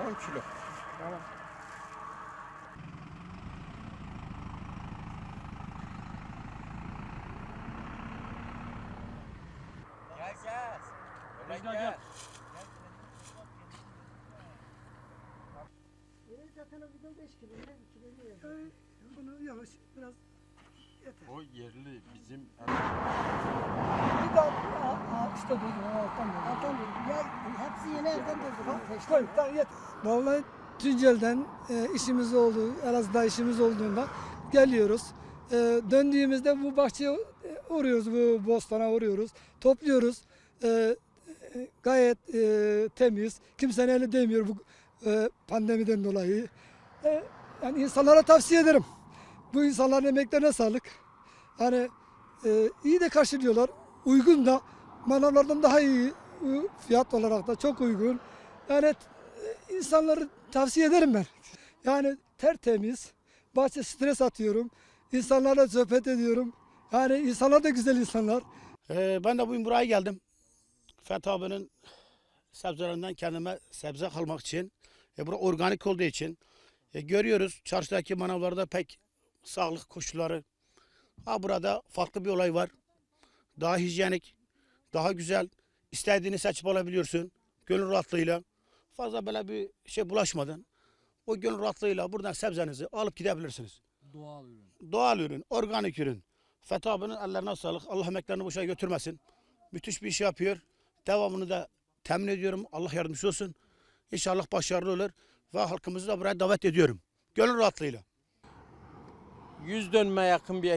10 kilo. Tamam. Gel gel. Öyle Gel, gel. gel. Zaten o bidon 5 kilo, ne 2 kilo yiyor. Bunu yavaş biraz yeter. O yerli bizim a- a- işte dur alttan dur. Alttan dur. Ya hepsi yeni evden doldu. Koy tamam yeter. Vallahi Tunceli'den e, işimiz oldu, Elazığ'da işimiz olduğunda geliyoruz. E, döndüğümüzde bu bahçeye e, uğruyoruz, bu bostana uğruyoruz. Topluyoruz. E, e, gayet e, temiz. Kimsenin eli değmiyor bu e, pandemiden dolayı. E, yani insanlara tavsiye ederim. Bu insanların emeklerine sağlık. Hani e, iyi de karşılıyorlar. Uygun da manavlardan daha iyi e, fiyat olarak da çok uygun. Yani e, insanları tavsiye ederim ben. Yani tertemiz. Bahçe stres atıyorum. İnsanlarla sohbet ediyorum. Yani insanlar da güzel insanlar. Ee, ben de bugün buraya geldim. Fethi abinin sebzelerinden kendime sebze almak için. E, bura organik olduğu için. E, görüyoruz çarşıdaki manavlarda pek sağlık koşulları. Ha burada farklı bir olay var. Daha hijyenik, daha güzel. İstediğini seçip alabiliyorsun. Gönül rahatlığıyla. Fazla böyle bir şey bulaşmadan. O gönül rahatlığıyla buradan sebzenizi alıp gidebilirsiniz. Doğal ürün. Doğal ürün, organik ürün. Fethi abinin ellerine sağlık. Allah emeklerini boşa götürmesin. Müthiş bir iş yapıyor. Devamını da temin ediyorum. Allah yardımcısı olsun. İnşallah başarılı olur. Ve halkımızı da buraya davet ediyorum. Gönül rahatlığıyla. yüz dönme yakın bir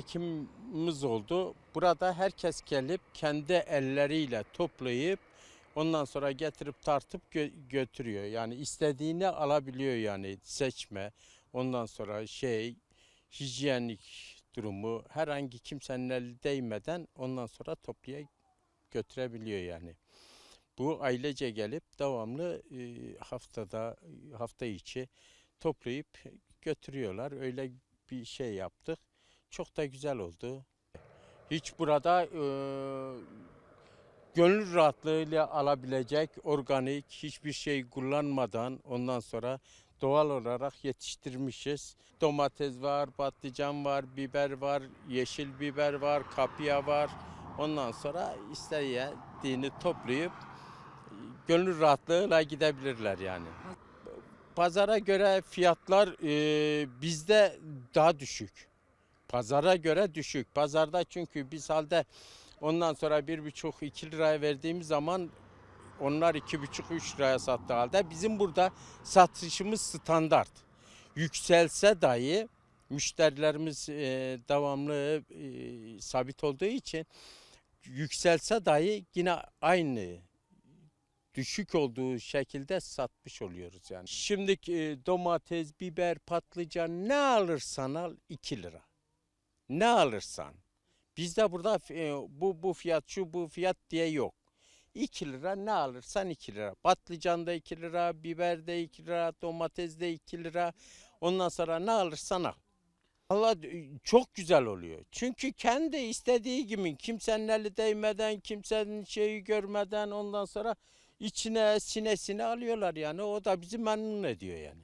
ekimimiz oldu. Burada herkes gelip kendi elleriyle toplayıp ondan sonra getirip tartıp gö- götürüyor. Yani istediğini alabiliyor yani seçme. Ondan sonra şey hijyenik durumu herhangi kimsenin eli değmeden ondan sonra toplaya götürebiliyor yani. Bu ailece gelip devamlı e, haftada hafta içi toplayıp götürüyorlar. Öyle bir şey yaptık. Çok da güzel oldu. Hiç burada e, gönül rahatlığıyla alabilecek organik hiçbir şey kullanmadan ondan sonra doğal olarak yetiştirmişiz. Domates var, patlıcan var, biber var, yeşil biber var, kapya var. Ondan sonra istediğini toplayıp gönül rahatlığıyla gidebilirler yani. Pazara göre fiyatlar e, bizde daha düşük. Pazara göre düşük. Pazarda çünkü biz halde ondan sonra bir buçuk iki liraya verdiğimiz zaman onlar iki buçuk üç liraya sattığı halde bizim burada satışımız standart. Yükselse dahi müşterilerimiz e, devamlı e, sabit olduğu için yükselse dahi yine aynı düşük olduğu şekilde satmış oluyoruz yani. Şimdi e, domates, biber, patlıcan ne alırsan al 2 lira. Ne alırsan. Bizde burada e, bu bu fiyat şu bu fiyat diye yok. 2 lira ne alırsan 2 lira. Patlıcan da 2 lira, biber de 2 lira, domates de 2 lira. Ondan sonra ne alırsan al. Allah çok güzel oluyor. Çünkü kendi istediği gibi kimsenin eli değmeden, kimsenin şeyi görmeden ondan sonra içine sinesine alıyorlar yani. O da bizi memnun ediyor yani.